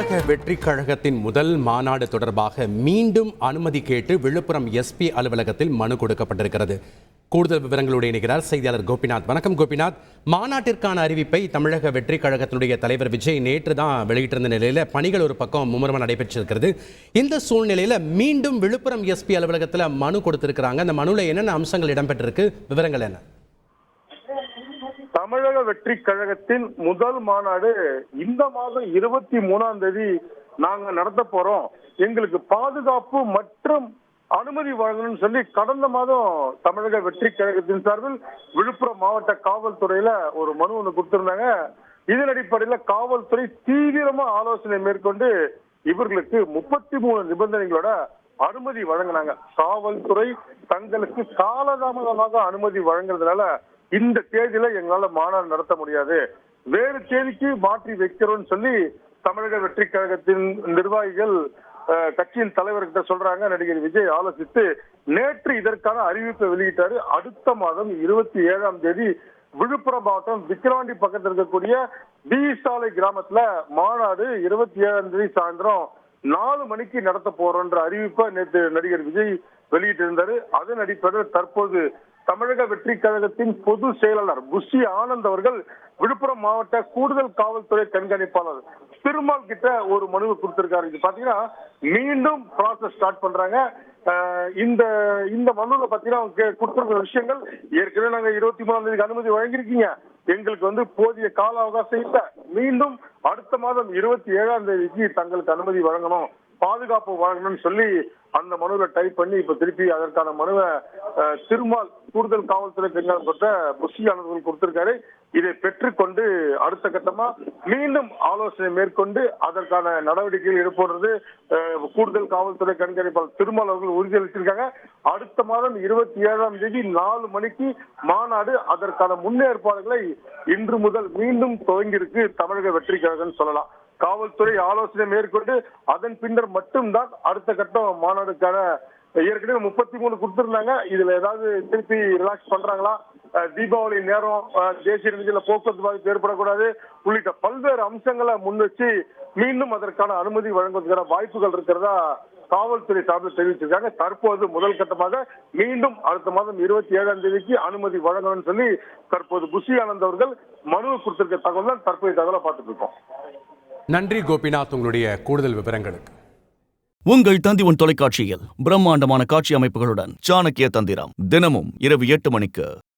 தமிழக வெற்றிக் கழகத்தின் முதல் மாநாடு தொடர்பாக மீண்டும் அனுமதி கேட்டு விழுப்புரம் எஸ்பி அலுவலகத்தில் மனு கொடுக்கப்பட்டிருக்கிறது. கூடுதல் விவரங்களோடு இணைகிறார் செய்தியாளர் கோபிநாத். வணக்கம் கோபிநாத். மாநாட்டிற்கான அறிவிப்பை தமிழக வெற்றிக் கழகத்தினுடைய தலைவர் விஜய் நேற்று தான் வெளியிட்டிருந்த நிலையில பணிகள் ஒரு பக்கம் மும்முரமாக நடைபெற்றிருக்கிறது. இந்த சூழ்நிலையில மீண்டும் விழுப்புரம் எஸ்பி அலுவலகத்தில் மனு கொடுத்திருக்கிறாங்க. அந்த மனுவில் என்னென்ன அம்சங்கள் இடம்பெற்றிருக்கு? விவரங்கள் என்ன? தமிழக வெற்றி கழகத்தின் முதல் மாநாடு இந்த மாதம் இருபத்தி மூணாம் தேதி நாங்க நடத்த போறோம். எங்களுக்கு பாதுகாப்பு மற்றும் அனுமதி வழங்கணும்னு சொல்லி கடந்த மாதம் தமிழக வெற்றி கழகத்தின் சார்பில் விழுப்புரம் மாவட்ட காவல்துறையில ஒரு மனு ஒன்று கொடுத்திருந்தாங்க. இதன் அடிப்படையில காவல்துறை தீவிரமா ஆலோசனை மேற்கொண்டு இவர்களுக்கு முப்பத்தி மூணு நிபந்தனைகளோட அனுமதி வழங்கினாங்க. காவல்துறை தங்களுக்கு காலதாமதமாக அனுமதி வழங்குறதுனால இந்த தேதியில எங்களால மாநாடு நடத்த முடியாது. வேறு தேதிக்கு மாற்றி வைக்கிறோம்னு சொல்லி தமிழக வெற்றி கழகத்தின் நிர்வாகிகள் கட்சியின் தலைவர்கிட்ட சொல்றாங்க. நடிகர் விஜய் ஆலோசித்து நேற்று இதற்கான அறிவிப்பை வெளியிட்டாரு. அடுத்த மாதம் இருபத்தி ஏழாம் தேதி விழுப்புரம் மாவட்டம் விக்கிரவாண்டி பக்கத்தில் இருக்கக்கூடிய பி சாலை கிராமத்துல மாநாடு இருபத்தி ஏழாம் தேதி சாயந்தரம் நாலு மணிக்கு நடத்த போறோன்ற அறிவிப்பை நேற்று நடிகர் விஜய் வெளியிட்டிருந்தாரு. அதன் அடிப்படையில் தற்போது தமிழக வெற்றி கழகத்தின் பொது செயலாளர் புஷி ஆனந்த் அவர்கள் விழுப்புரம் மாவட்ட கூடுதல் காவல்துறை கண்காணிப்பாளர் திருமால் கிட்ட ஒரு மனுவை கொடுத்திருக்காரு. இது பாத்தீங்கன்னா மீண்டும் ப்ராசஸ் ஸ்டார்ட் பண்றாங்க. இந்த இந்த மனுவில் பாத்தீங்கன்னா அவங்க கொடுத்திருக்கிற விஷயங்கள் ஏற்கனவே நாங்க இருபத்தி மூணாம் தேதிக்கு அனுமதி வழங்கியிருக்கீங்க. எங்களுக்கு வந்து போதிய கால அவகாசம் இல்லை. மீண்டும் அடுத்த மாதம் இருபத்தி ஏழாம் தேதிக்கு தங்களுக்கு அனுமதி வழங்கணும். பாதுகாப்பு வழங்கணும்னு சொல்லி அந்த மனுவில் டைப் பண்ணி இப்ப திருப்பி அதற்கான மனுவை திருமால் கூடுதல் காவல்துறை கண்காணிப்பட்ட புஷி ஆனவர்கள் கொடுத்திருக்காரு. இதை பெற்றுக்கொண்டு அடுத்த கட்டமா மீண்டும் ஆலோசனை மேற்கொண்டு அதற்கான நடவடிக்கைகள் எடுப்படுறது கூடுதல் காவல்துறை கண்காணிப்பாளர் திருமால் அவர்கள் உறுதியளித்திருக்காங்க அடுத்த மாதம் இருபத்தி ஏழாம் தேதி நாலு மணிக்கு மாநாடு அதற்கான முன்னேற்பாடுகளை இன்று முதல் மீண்டும் துவங்கியிருக்கு தமிழக வெற்றி கழகம் சொல்லலாம். காவல்துறை ஆலோசனை மேற்கொண்டு அதன் பின்னர் மட்டும்தான் அடுத்த கட்டம் மாநாடுக்கான ஏற்கனவே முப்பத்தி மூணு கொடுத்திருந்தாங்க. இதுல ஏதாவது திருப்பி ரிலாக்ஸ் பண்றாங்களா? தீபாவளி நேரம் தேசிய நெடுஞ்சாலை போக்குவரத்து பாதிப்பு ஏற்படக்கூடாது. உள்ளிட்ட பல்வேறு அம்சங்களை முன் வச்சு மீண்டும் அதற்கான அனுமதி வழங்குவதற்கான வாய்ப்புகள் இருக்கிறதா காவல்துறை சார்பில் தெரிவிச்சிருக்காங்க. தற்போது முதல் கட்டமாக மீண்டும் அடுத்த மாதம் இருபத்தி ஏழாம் தேதிக்கு அனுமதி வழங்கணும்னு சொல்லி தற்போது புஷி ஆனந்த் அவர்கள் மனுவை கொடுத்திருக்க தகவல் தான் தற்போதைய தகவலை பார்த்துட்டு இருக்கோம். நன்றி கோபிநாத் உங்களுடைய கூடுதல் விவரங்களுக்கு. உங்கள் தந்தி உன் தொலைக்காட்சியில் பிரம்மாண்டமான காட்சி அமைப்புகளுடன் சாணக்கிய தந்திரம் தினமும் இரவு எட்டு மணிக்கு.